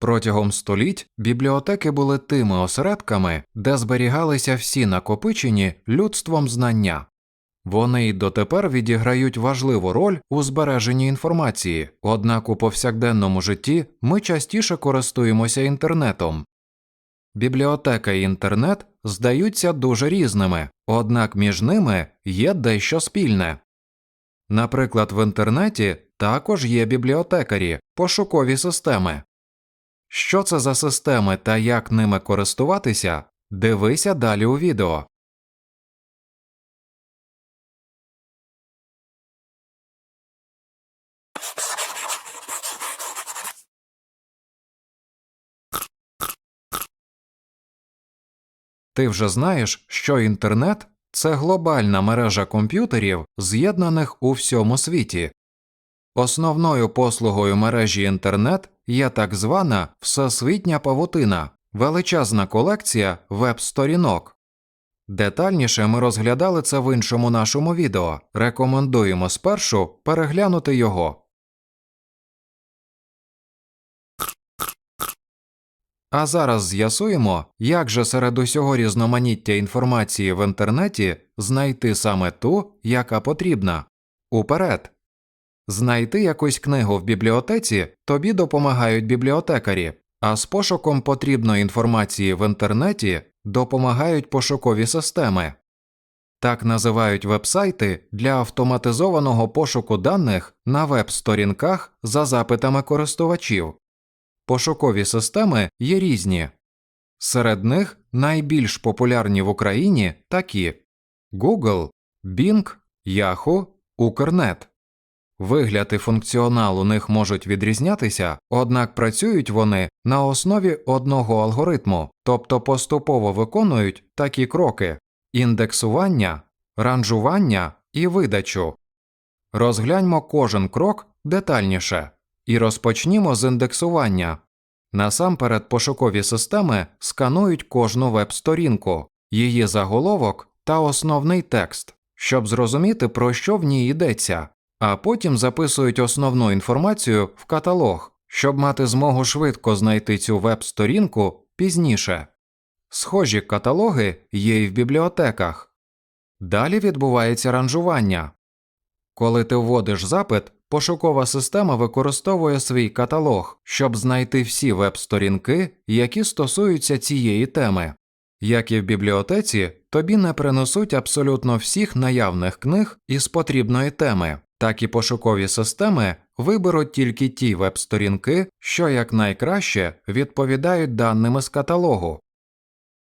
Протягом століть бібліотеки були тими осередками, де зберігалися всі накопичені людством знання. Вони й дотепер відіграють важливу роль у збереженні інформації, однак у повсякденному житті ми частіше користуємося інтернетом. Бібліотека і інтернет здаються дуже різними, однак між ними є дещо спільне. Наприклад, в інтернеті також є бібліотекарі, пошукові системи. Що це за системи та як ними користуватися, дивися далі у відео. Ти вже знаєш, що інтернет це глобальна мережа комп'ютерів, з'єднаних у всьому світі. Основною послугою мережі інтернет є так звана всесвітня павутина, величезна колекція веб-сторінок. Детальніше ми розглядали це в іншому нашому відео. Рекомендуємо спершу переглянути його. А зараз з'ясуємо, як же серед усього різноманіття інформації в інтернеті знайти саме ту, яка потрібна. Уперед. Знайти якусь книгу в бібліотеці тобі допомагають бібліотекарі, а з пошуком потрібної інформації в інтернеті допомагають пошукові системи. Так називають вебсайти для автоматизованого пошуку даних на веб-сторінках за запитами користувачів. Пошукові системи є різні. Серед них найбільш популярні в Україні такі Google, Bing, Yahoo, Укрнет. Вигляд і функціонал у них можуть відрізнятися, однак працюють вони на основі одного алгоритму, тобто поступово виконують такі кроки індексування, ранжування і видачу. Розгляньмо кожен крок детальніше і розпочнімо з індексування. Насамперед пошукові системи сканують кожну веб-сторінку, її заголовок та основний текст, щоб зрозуміти, про що в ній йдеться, а потім записують основну інформацію в каталог, щоб мати змогу швидко знайти цю веб-сторінку пізніше. Схожі каталоги є і в бібліотеках. Далі відбувається ранжування. Коли ти вводиш запит, пошукова система використовує свій каталог, щоб знайти всі веб-сторінки, які стосуються цієї теми. Як і в бібліотеці, тобі не принесуть абсолютно всіх наявних книг із потрібної теми, так і пошукові системи виберуть тільки ті веб-сторінки, що якнайкраще відповідають даним із каталогу.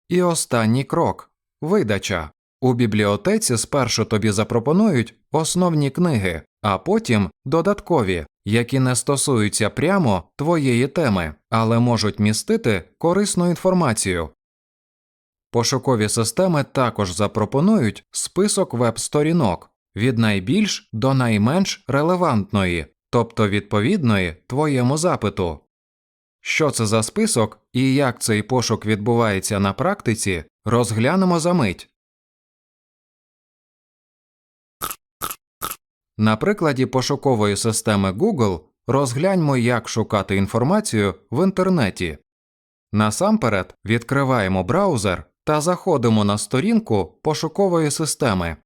І останній крок видача. У бібліотеці спершу тобі запропонують основні книги, а потім додаткові, які не стосуються прямо твоєї теми, але можуть містити корисну інформацію. Пошукові системи також запропонують список веб-сторінок від найбільш до найменш релевантної, тобто відповідної твоєму запиту. Що це за список і як цей пошук відбувається на практиці, розглянемо за мить. На прикладі пошукової системи Google розгляньмо, як шукати інформацію в інтернеті. Насамперед відкриваємо браузер та заходимо на сторінку пошукової системи.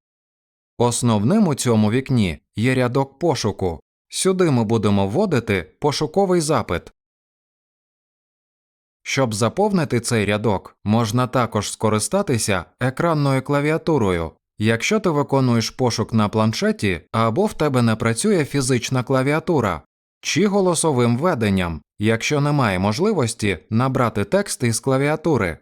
Основним у цьому вікні є рядок пошуку. Сюди ми будемо вводити пошуковий запит. Щоб заповнити цей рядок, можна також скористатися екранною клавіатурою. Якщо ти виконуєш пошук на планшеті або в тебе не працює фізична клавіатура, чи голосовим введенням, якщо немає можливості набрати текст із клавіатури.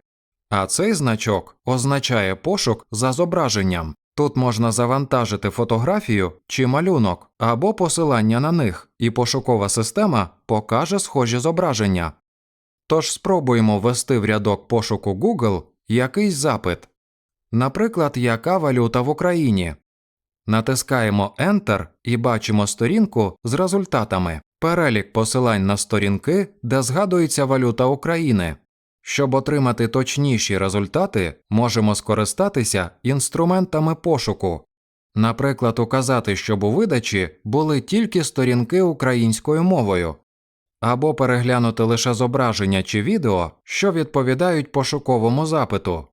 А цей значок означає пошук за зображенням. Тут можна завантажити фотографію чи малюнок або посилання на них, і пошукова система покаже схожі зображення. Тож спробуємо ввести в рядок пошуку Google якийсь запит. Наприклад, яка валюта в Україні. Натискаємо Enter і бачимо сторінку з результатами, перелік посилань на сторінки, де згадується валюта України. Щоб отримати точніші результати, можемо скористатися інструментами пошуку. Наприклад, указати, щоб у видачі були тільки сторінки українською мовою. або переглянути лише зображення чи відео, що відповідають пошуковому запиту.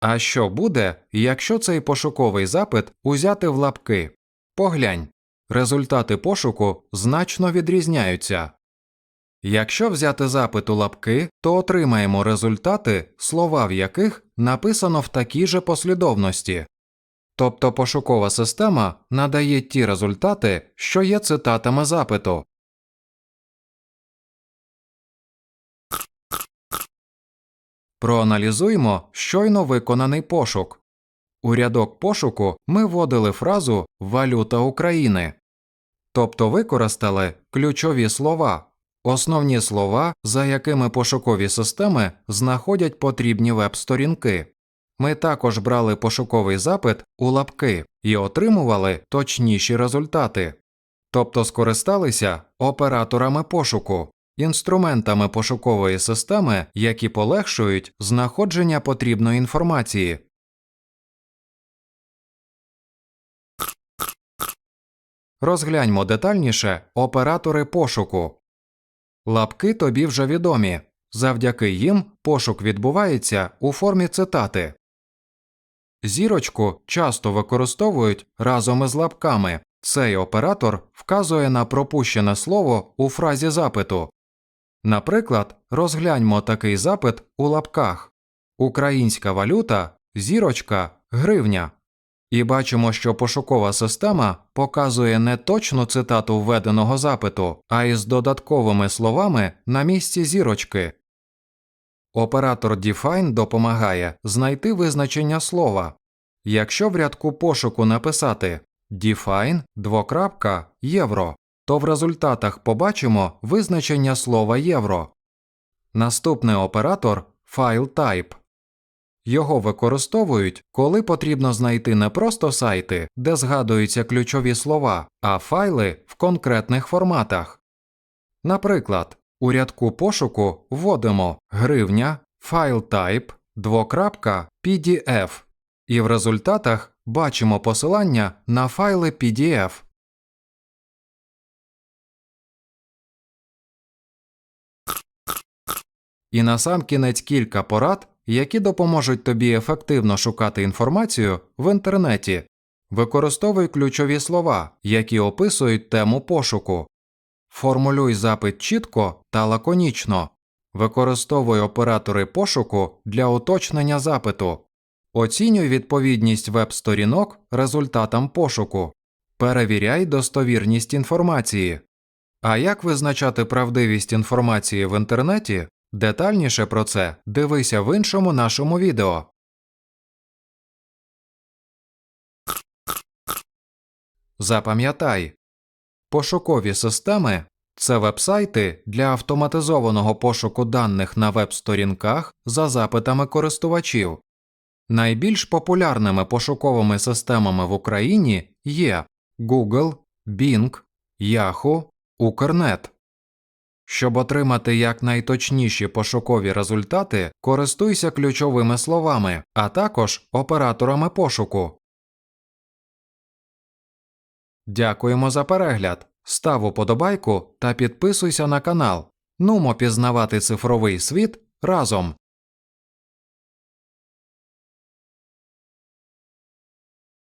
А що буде, якщо цей пошуковий запит узяти в лапки? Поглянь, результати пошуку значно відрізняються. Якщо взяти запит у лапки, то отримаємо результати, слова в яких написано в такій же послідовності. Тобто пошукова система надає ті результати, що є цитатами запиту. Проаналізуймо щойно виконаний пошук. У рядок пошуку ми вводили фразу Валюта України, тобто використали ключові слова, основні слова, за якими пошукові системи знаходять потрібні веб-сторінки. Ми також брали пошуковий запит у лапки і отримували точніші результати, тобто скористалися операторами пошуку, інструментами пошукової системи, які полегшують знаходження потрібної інформації. Розгляньмо детальніше оператори пошуку. Лапки тобі вже відомі. Завдяки їм пошук відбувається у формі цитати. Зірочку часто використовують разом із лапками. Цей оператор вказує на пропущене слово у фразі запиту. Наприклад, розгляньмо такий запит у лапках Українська валюта, зірочка, гривня. І бачимо, що пошукова система показує не точну цитату введеного запиту, а із додатковими словами на місці зірочки. Оператор define допомагає знайти визначення слова. Якщо в рядку пошуку написати define двокрапка євро, то в результатах побачимо визначення слова євро. Наступний оператор FileType. Його використовують, коли потрібно знайти не просто сайти, де згадуються ключові слова, а файли в конкретних форматах. Наприклад, у рядку пошуку вводимо гривня, FileType, двокрапка PDF, і в результатах бачимо посилання на файли PDF. І насамкінець кілька порад, які допоможуть тобі ефективно шукати інформацію в інтернеті. Використовуй ключові слова, які описують тему пошуку. Формулюй запит чітко та лаконічно. Використовуй оператори пошуку для уточнення запиту. Оцінюй відповідність веб-сторінок результатам пошуку. Перевіряй достовірність інформації. А як визначати правдивість інформації в інтернеті? Детальніше про це дивися в іншому нашому відео. Запам'ятай, пошукові системи це вебсайти для автоматизованого пошуку даних на веб-сторінках за запитами користувачів. Найбільш популярними пошуковими системами в Україні є Google, Bing, Yahoo, Укрнет. Щоб отримати якнайточніші пошукові результати, користуйся ключовими словами, а також операторами пошуку. Дякуємо за перегляд. Став уподобайку та підписуйся на канал. Нумо пізнавати цифровий світ разом.